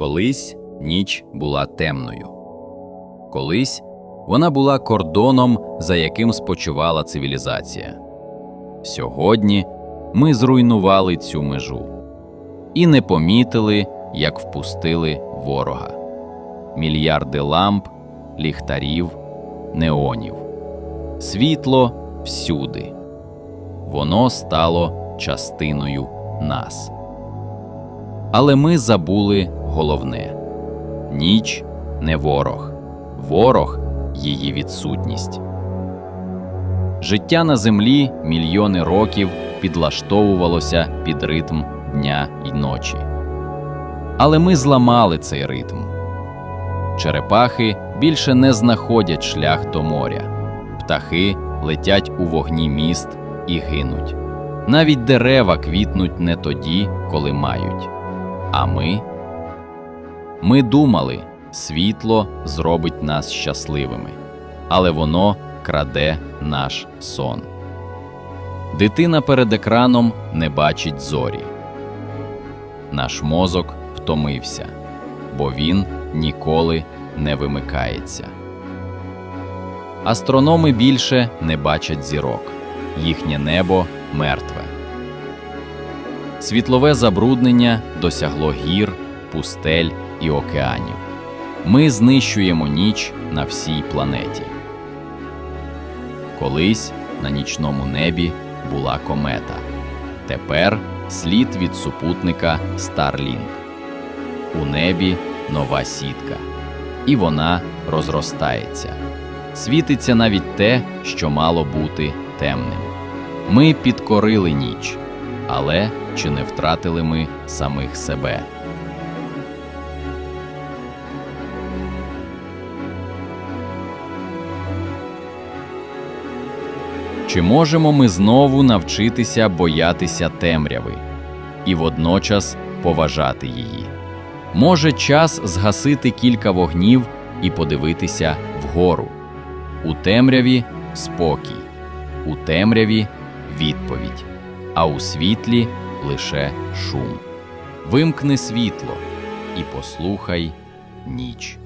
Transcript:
Колись ніч була темною. Колись вона була кордоном, за яким спочивала цивілізація. Сьогодні ми зруйнували цю межу і не помітили, як впустили ворога. Мільярди ламп, ліхтарів, неонів. Світло всюди. Воно стало частиною нас. Але ми забули головне ніч не ворог, ворог її відсутність. Життя на землі мільйони років підлаштовувалося під ритм дня й ночі. Але ми зламали цей ритм. Черепахи більше не знаходять шлях до моря, птахи летять у вогні міст і гинуть. Навіть дерева квітнуть не тоді, коли мають. А ми? Ми думали, світло зробить нас щасливими, але воно краде наш сон. Дитина перед екраном не бачить зорі. Наш мозок втомився, бо він ніколи не вимикається. Астрономи більше не бачать зірок, їхнє небо мертве. Світлове забруднення досягло гір, пустель і океанів. Ми знищуємо ніч на всій планеті. Колись на нічному небі була комета. Тепер слід від супутника Starlink. У небі нова сітка, і вона розростається. Світиться навіть те, що мало бути темним. Ми підкорили ніч, але чи не втратили ми самих себе? Чи можемо ми знову навчитися боятися темряви і водночас поважати її? Може час згасити кілька вогнів і подивитися вгору. У темряві спокій, у темряві відповідь, а у світлі лише шум. Вимкни світло і послухай ніч.